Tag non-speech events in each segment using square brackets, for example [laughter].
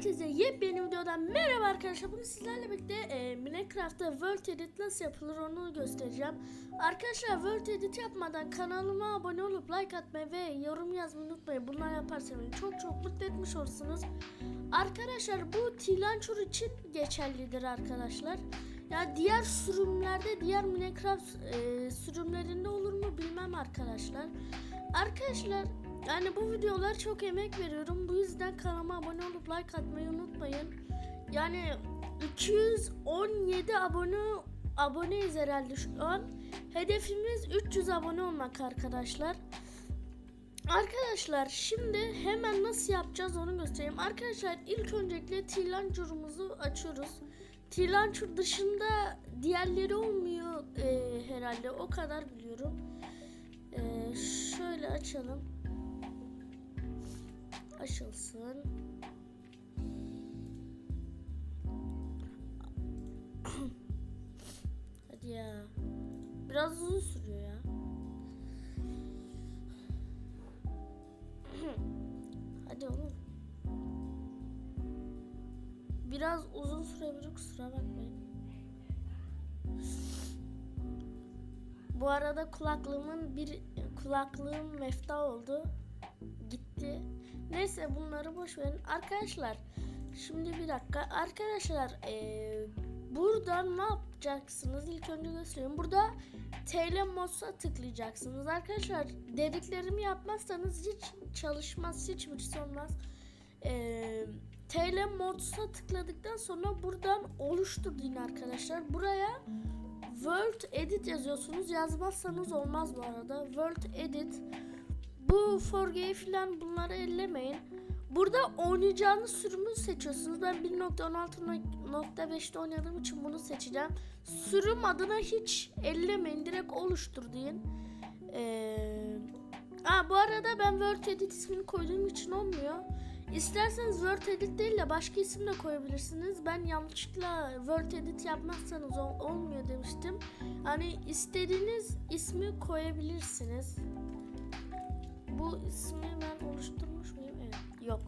Herkese yepyeni videodan merhaba arkadaşlar. Bugün sizlerle birlikte e, Minecraft'ta World Edit nasıl yapılır onu göstereceğim. Arkadaşlar World Edit yapmadan kanalıma abone olup like atmayı ve yorum yazmayı unutmayın. Bunlar yaparsanız beni çok çok mutlu etmiş olursunuz. Arkadaşlar bu Tilançur için geçerlidir arkadaşlar. Ya diğer sürümlerde diğer Minecraft e, sürümlerinde olur mu bilmem arkadaşlar. Arkadaşlar yani bu videolar çok emek veriyorum. Bu yüzden kanalıma abone olup like atmayı unutmayın. Yani 217 abone aboneyiz herhalde şu an. Hedefimiz 300 abone olmak arkadaşlar. Arkadaşlar şimdi hemen nasıl yapacağız onu göstereyim. Arkadaşlar ilk öncelikle T-Launcher'ımızı açıyoruz. T-Launcher dışında diğerleri olmuyor e, herhalde o kadar biliyorum. E, şöyle açalım açılsın. [coughs] Hadi ya. Biraz uzun sürüyor ya. [coughs] Hadi oğlum. Biraz uzun sürebilir kusura bakmayın. Bu arada kulaklığımın bir kulaklığım mefta oldu. Neyse bunları boş verin. Arkadaşlar şimdi bir dakika. Arkadaşlar eee burada ne yapacaksınız? İlk önce göstereyim. Burada TL Mods'a tıklayacaksınız. Arkadaşlar dediklerimi yapmazsanız hiç çalışmaz. Hiçbir şey olmaz. Eee TL Mods'a tıkladıktan sonra buradan oluştur deyin arkadaşlar. Buraya World Edit yazıyorsunuz. Yazmazsanız olmaz bu arada. World Edit bu forgeyi falan bunları ellemeyin. Burada oynayacağınız sürümü seçiyorsunuz. Ben 1.16.5'te oynadığım için bunu seçeceğim. Sürüm adına hiç ellemeyin. Direkt oluştur deyin. Ee, ha, bu arada ben Word Edit ismini koyduğum için olmuyor. İsterseniz Word Edit değil de başka isim de koyabilirsiniz. Ben yanlışlıkla Word Edit yapmazsanız ol- olmuyor demiştim. Hani istediğiniz ismi koyabilirsiniz. Bu ismi ben oluşturmuş muyum? Evet. Yok.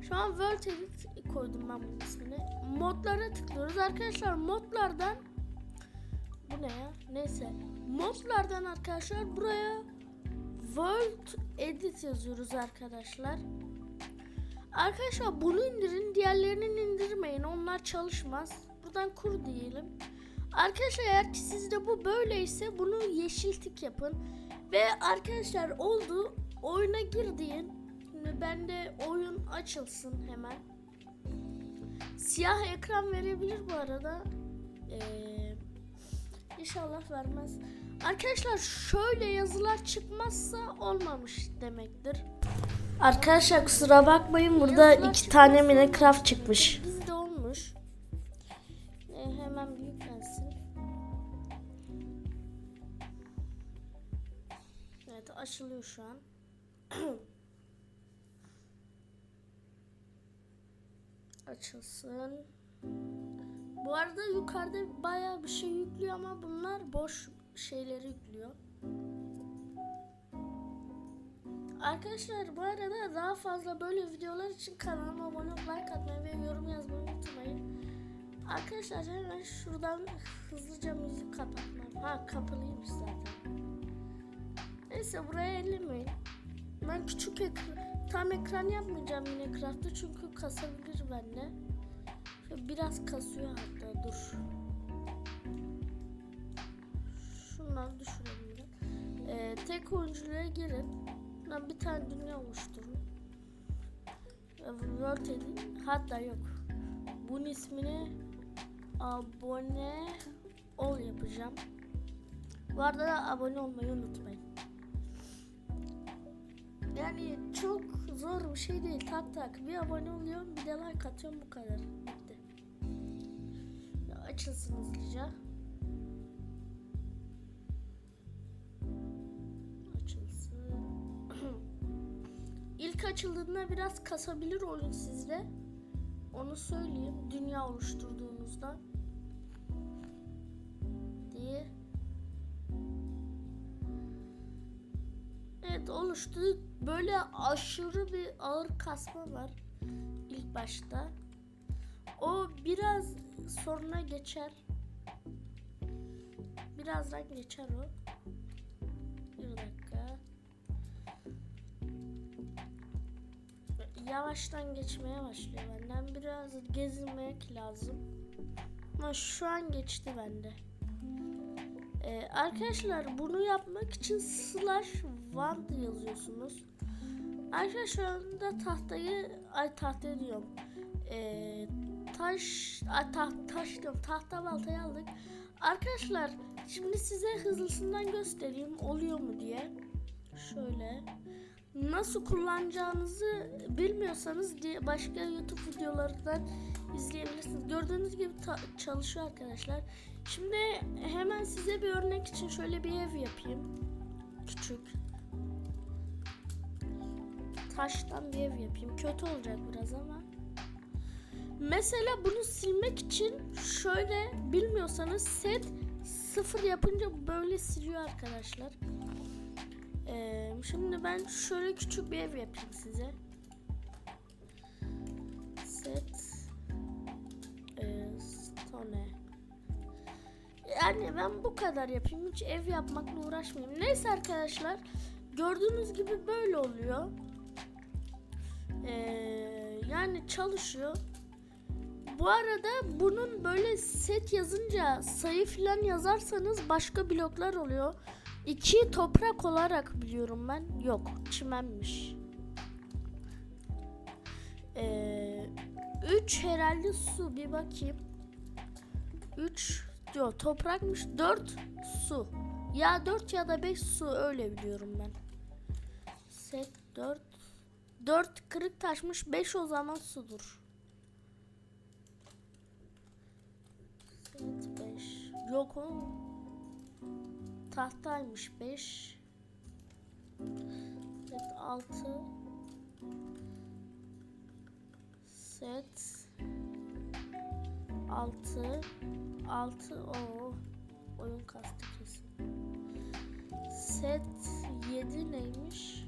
Şu an World Edit koydum ben bunun ismini. Modlara tıklıyoruz. Arkadaşlar modlardan bu ne ya? Neyse. Modlardan arkadaşlar buraya World Edit yazıyoruz arkadaşlar. Arkadaşlar bunu indirin. Diğerlerini indirmeyin. Onlar çalışmaz. Buradan kur diyelim. Arkadaşlar eğer ki sizde bu böyleyse bunu yeşil tik yapın. Ve arkadaşlar oldu oyuna gir deyin. Şimdi bende oyun açılsın hemen. Siyah ekran verebilir bu arada. Ee, inşallah vermez. Arkadaşlar şöyle yazılar çıkmazsa olmamış demektir. Arkadaşlar kusura bakmayın burada Yazılar iki tane Minecraft çıkmış. Bizde olmuş. Ee, hemen büyüklensin. Evet açılıyor şu an. [clears throat] Açılsın. Bu arada yukarıda bayağı bir şey yüklüyor ama bunlar boş şeyleri yüklüyor. Arkadaşlar bu arada daha fazla böyle videolar için kanalıma abone olup like atmayı ve yorum yazmayı unutmayın. Arkadaşlar hemen şuradan hızlıca müzik kapatmam. Ha kapalıymış zaten. Neyse buraya ellemeyin. Ben küçük ekran, tam ekran yapmayacağım Minecraft'ta çünkü kasabilir bende. Biraz kasıyor hatta dur. Şunları düşürelim de. Ee, tek oyunculara girin. Ben bir tane dünya oluşturun. Ee, World edin. Hatta yok. Bunun ismini abone ol yapacağım. Bu arada da abone olmayı unutmayın. Yani çok zor bir şey değil. Tak tak bir abone oluyorum bir de like atıyorum bu kadar. Bitti. Açılsın hızlıca. [clears throat] İlk açıldığında biraz kasabilir oyun sizde. Onu söyleyeyim. Dünya oluşturduğunuzda. Oluştu. Böyle aşırı bir ağır kasma var ilk başta. O biraz sonra geçer. Birazdan geçer o. Bir dakika. Yavaştan geçmeye başlıyor benden. Biraz gezinmek lazım. Ama şu an geçti bende. Ee, arkadaşlar bunu yapmak için slash want yazıyorsunuz. Arkadaşlar şu tahtayı ay tahta diyorum. Ee, taş ay, taht, taş diyorum tahta baltayı aldık. Arkadaşlar şimdi size hızlısından göstereyim oluyor mu diye. Şöyle nasıl kullanacağınızı bilmiyorsanız diye başka YouTube videolarından izleyebilirsiniz. Gördüğünüz gibi çalışıyor arkadaşlar. Şimdi hemen size bir örnek için şöyle bir ev yapayım. Küçük. Taştan bir ev yapayım. Kötü olacak biraz ama. Mesela bunu silmek için şöyle bilmiyorsanız set sıfır yapınca böyle siliyor arkadaşlar. Ee, şimdi ben şöyle küçük bir ev yapayım size. Set e, stone. Yani ben bu kadar yapayım. Hiç ev yapmakla uğraşmayayım. Neyse arkadaşlar. Gördüğünüz gibi böyle oluyor. Ee, yani çalışıyor. Bu arada bunun böyle set yazınca sayı falan yazarsanız başka bloklar oluyor. İki toprak olarak biliyorum ben. Yok çimenmiş. Ee, üç herhalde su bir bakayım. Üç diyor toprakmış. Dört su. Ya dört ya da beş su öyle biliyorum ben. Set dört. Dört kırık taşmış. Beş o zaman sudur. Set beş. Yok oğlum. Tahtaymış 5. Set 6. Set 6. 6 o oyun kastı kesin. Set 7 neymiş?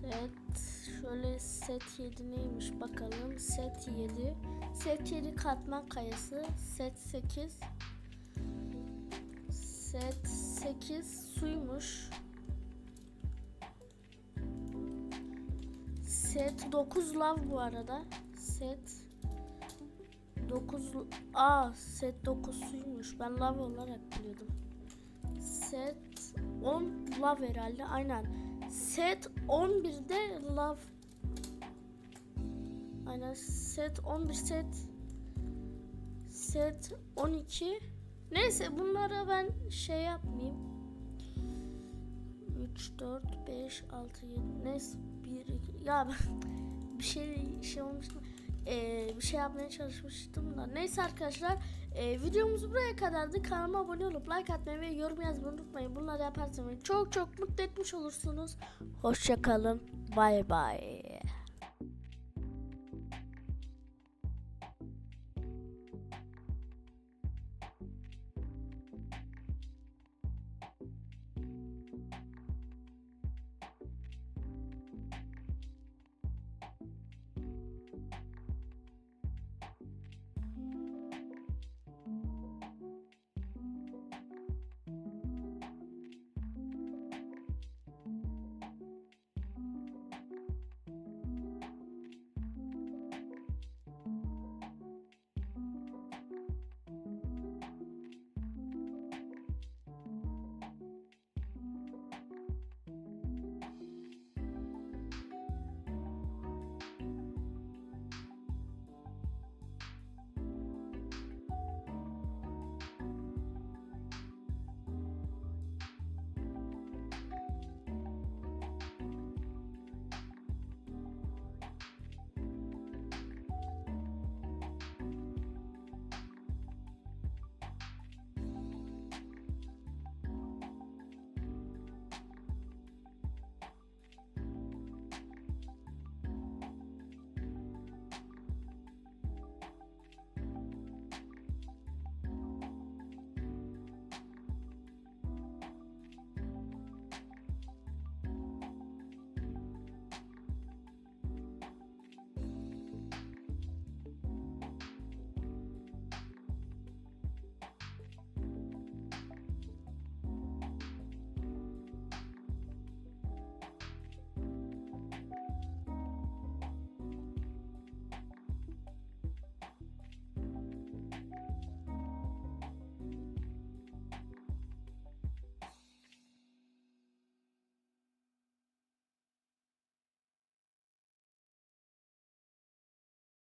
Set şöyle set 7 neymiş bakalım. Set 7. 7 katman kayası. Set 8. Set 8 suymuş. Set 9 lav bu arada. Set 9 A set 9 suymuş. Ben lav olarak biliyordum. Set 10 lav herhalde. Aynen. Set 11'de lav. Aynen set 11 set set 12 neyse bunlara ben şey yapmayayım. 3 4 5 6 7 neyse 1 2 ya ben [laughs] bir şey şey olmuştu ee, bir şey yapmaya çalışmıştım da. Neyse arkadaşlar ee, videomuz buraya kadardı. Kanalıma abone olup like atmayı ve yorum yazmayı unutmayın. Bunları yaparsanız çok çok mutlu etmiş olursunuz. Hoşçakalın bay bay